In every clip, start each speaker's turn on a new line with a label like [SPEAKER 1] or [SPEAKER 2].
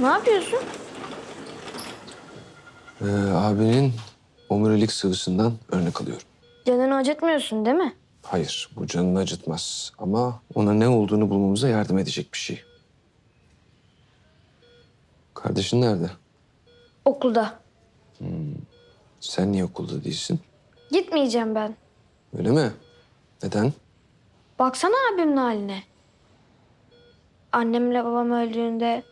[SPEAKER 1] Ne yapıyorsun?
[SPEAKER 2] Ee, abinin omurilik sıvısından örnek alıyorum.
[SPEAKER 1] Canını acıtmıyorsun değil mi?
[SPEAKER 2] Hayır, bu canını acıtmaz. Ama ona ne olduğunu bulmamıza yardım edecek bir şey. Kardeşin nerede?
[SPEAKER 1] Okulda.
[SPEAKER 2] Sen niye okulda değilsin?
[SPEAKER 1] Gitmeyeceğim ben.
[SPEAKER 2] Öyle mi? Neden?
[SPEAKER 1] Baksana abimin haline. Annemle babam öldüğünde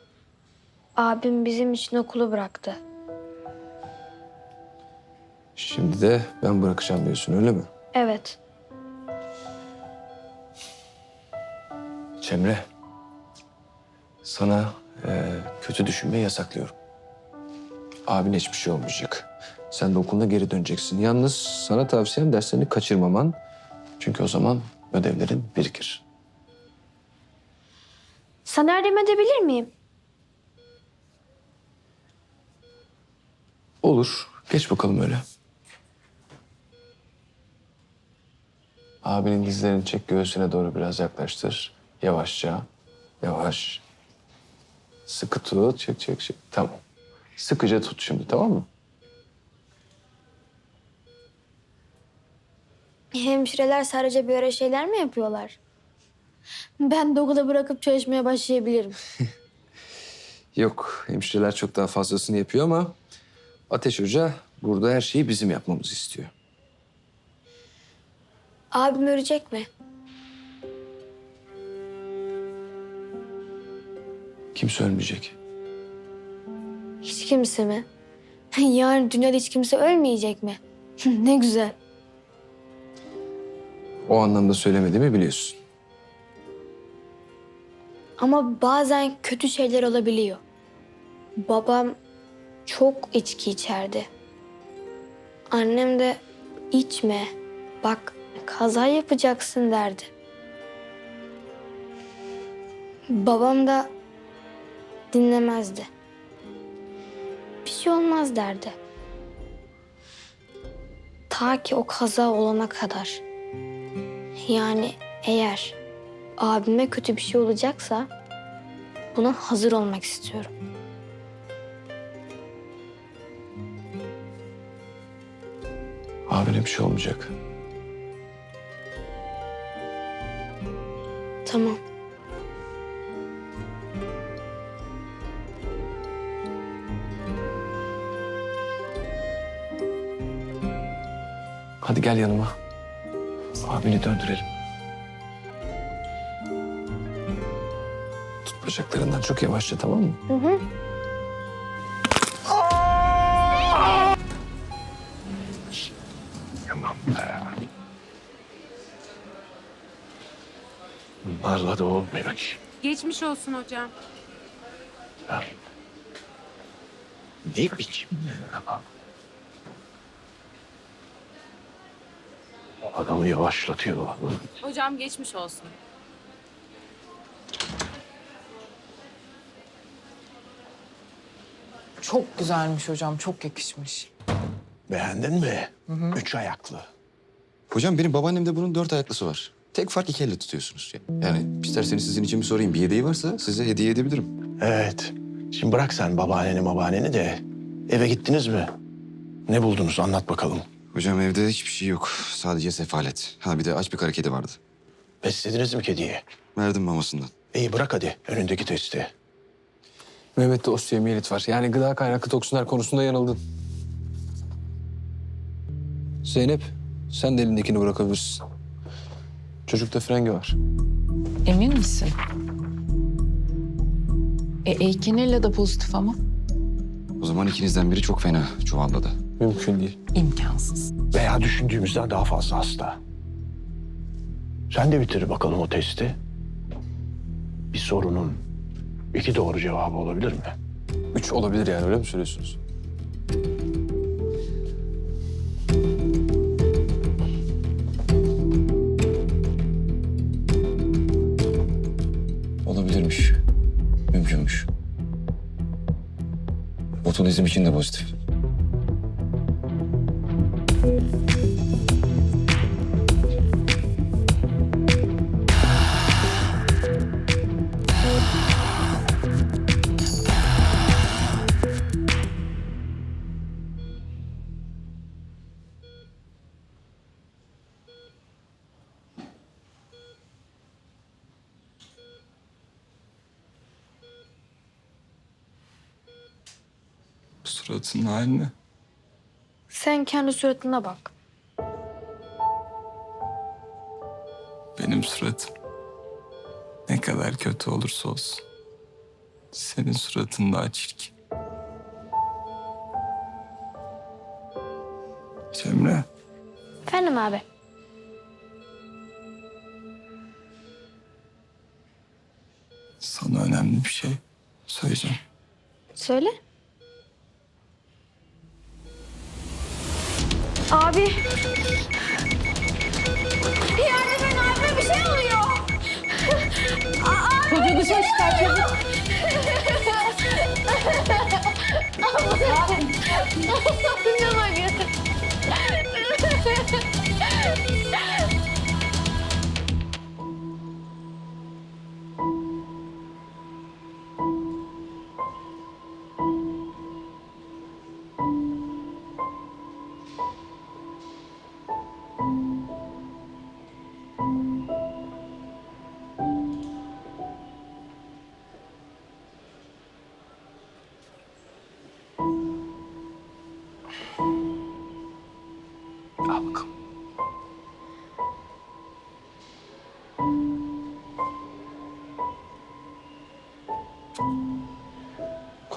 [SPEAKER 1] abim bizim için okulu bıraktı.
[SPEAKER 2] Şimdi de ben bırakacağım diyorsun öyle mi?
[SPEAKER 1] Evet.
[SPEAKER 2] Cemre, sana e, kötü düşünmeyi yasaklıyorum. Abine hiçbir şey olmayacak. Sen de okuluna geri döneceksin. Yalnız sana tavsiyem derslerini kaçırmaman. Çünkü o zaman ödevlerin birikir.
[SPEAKER 1] Sana yardım edebilir miyim?
[SPEAKER 2] Olur. Geç bakalım öyle. Abinin dizlerini çek göğsüne doğru biraz yaklaştır. Yavaşça. Yavaş. Sıkı tut. Çek çek çek. Tamam. Sıkıca tut şimdi tamam mı?
[SPEAKER 1] Hemşireler sadece böyle şeyler mi yapıyorlar? Ben okulu bırakıp çalışmaya başlayabilirim.
[SPEAKER 2] Yok. Hemşireler çok daha fazlasını yapıyor ama Ateş Hoca burada her şeyi bizim yapmamızı istiyor.
[SPEAKER 1] Abim ölecek mi?
[SPEAKER 2] Kimse ölmeyecek.
[SPEAKER 1] Hiç kimse mi? Yani dünyada hiç kimse ölmeyecek mi? ne güzel.
[SPEAKER 2] O anlamda söylemediğimi biliyorsun.
[SPEAKER 1] Ama bazen kötü şeyler olabiliyor. Babam çok içki içerdi. Annem de içme. Bak kaza yapacaksın derdi. Babam da dinlemezdi. Bir şey olmaz derdi. Ta ki o kaza olana kadar. Yani eğer abime kötü bir şey olacaksa buna hazır olmak istiyorum.
[SPEAKER 2] Abine bir şey olmayacak.
[SPEAKER 1] Tamam.
[SPEAKER 2] Hadi gel yanıma. Abini döndürelim. Tut bacaklarından çok yavaşça tamam mı?
[SPEAKER 1] Hı hı.
[SPEAKER 2] Bunlarla da olmuyor ki.
[SPEAKER 3] Geçmiş olsun hocam.
[SPEAKER 2] Ne biçim? Adamı yavaşlatıyor.
[SPEAKER 3] Hocam geçmiş olsun.
[SPEAKER 4] Çok güzelmiş hocam, çok yakışmış.
[SPEAKER 5] Beğendin mi? Üç ayaklı.
[SPEAKER 6] Hocam benim babaannemde bunun dört ayaklısı var. Tek fark iki elle tutuyorsunuz. Yani isterseniz sizin için bir sorayım. Bir yedeği varsa size hediye edebilirim.
[SPEAKER 5] Evet. Şimdi bırak sen babaanneni babaanneni de eve gittiniz mi? Ne buldunuz anlat bakalım.
[SPEAKER 6] Hocam evde hiçbir şey yok. Sadece sefalet. Ha bir de aç bir kara kedi vardı.
[SPEAKER 5] Beslediniz mi kediyi?
[SPEAKER 6] Verdim mamasından.
[SPEAKER 5] İyi bırak hadi önündeki testi.
[SPEAKER 2] Mehmet'te osteomiyelit var. Yani gıda kaynaklı toksinler konusunda yanıldın. Zeynep, sen de elindekini bırakabilirsin. Çocukta frengi var.
[SPEAKER 4] Emin misin? E, Eykenella da pozitif ama.
[SPEAKER 6] O zaman ikinizden biri çok fena çuvalladı.
[SPEAKER 2] Mümkün değil.
[SPEAKER 4] imkansız.
[SPEAKER 5] Veya düşündüğümüzden daha fazla hasta. Sen de bitir bakalım o testi. Bir sorunun iki doğru cevabı olabilir mi?
[SPEAKER 2] Üç olabilir yani öyle mi söylüyorsunuz?
[SPEAKER 6] Botunizm için de pozitif.
[SPEAKER 7] Suratının haline.
[SPEAKER 1] Sen kendi suratına bak.
[SPEAKER 7] Benim suratım. Ne kadar kötü olursa olsun. Senin suratın daha çirkin. Cemre,
[SPEAKER 1] Efendim abi.
[SPEAKER 7] sana önemli bir şey söyleyeceğim.
[SPEAKER 1] Söyle. Abi. Yardım edin abi bir şey oluyor. Çocuğu dışarı çıkar çabuk.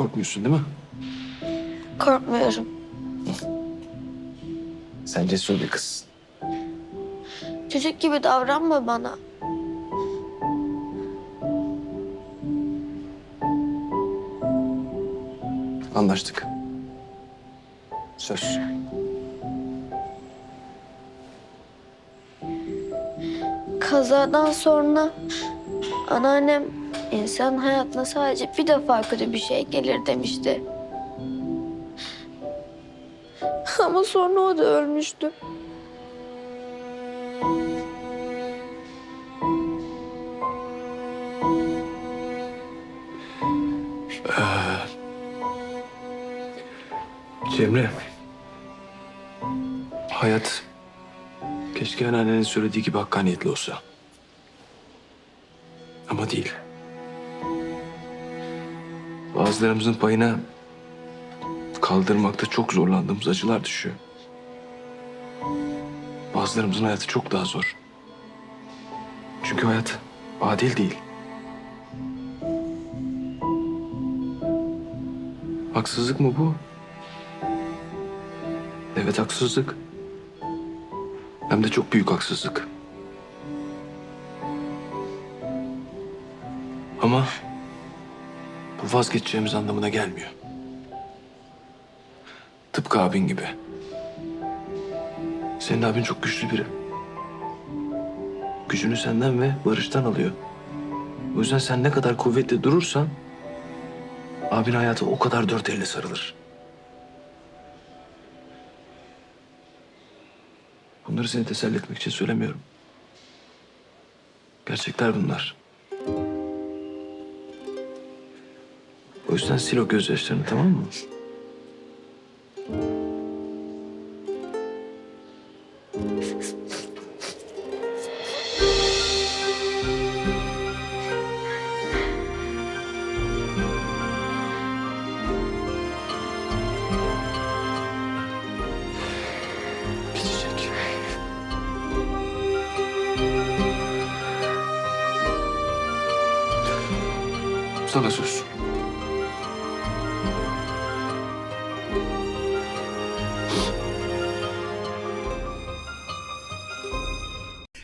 [SPEAKER 2] Korkmuyorsun değil mi?
[SPEAKER 1] Korkmuyorum.
[SPEAKER 2] Sen cesur bir kızsın.
[SPEAKER 1] Çocuk gibi davranma bana.
[SPEAKER 2] Anlaştık. Söz.
[SPEAKER 1] Kazadan sonra anneannem insan hayatına sadece bir defa kötü bir şey gelir demişti. Ama sonra o da ölmüştü.
[SPEAKER 2] Cemre. Hayat keşke anneannenin söylediği gibi hakkaniyetli olsa. Ama değil. Bazılarımızın payına kaldırmakta çok zorlandığımız acılar düşüyor. Bazılarımızın hayatı çok daha zor. Çünkü hayat adil değil. Haksızlık mı bu? Evet haksızlık. Hem de çok büyük haksızlık. Ama bu vazgeçeceğimiz anlamına gelmiyor. Tıpkı abin gibi. Senin abin çok güçlü biri. Gücünü senden ve Barış'tan alıyor. O yüzden sen ne kadar kuvvetli durursan abin hayatı o kadar dört elle sarılır. Bunları seni teselli etmek için söylemiyorum. Gerçekler bunlar. O yüzden sil o gözyaşlarını tamam mı? Sana söz.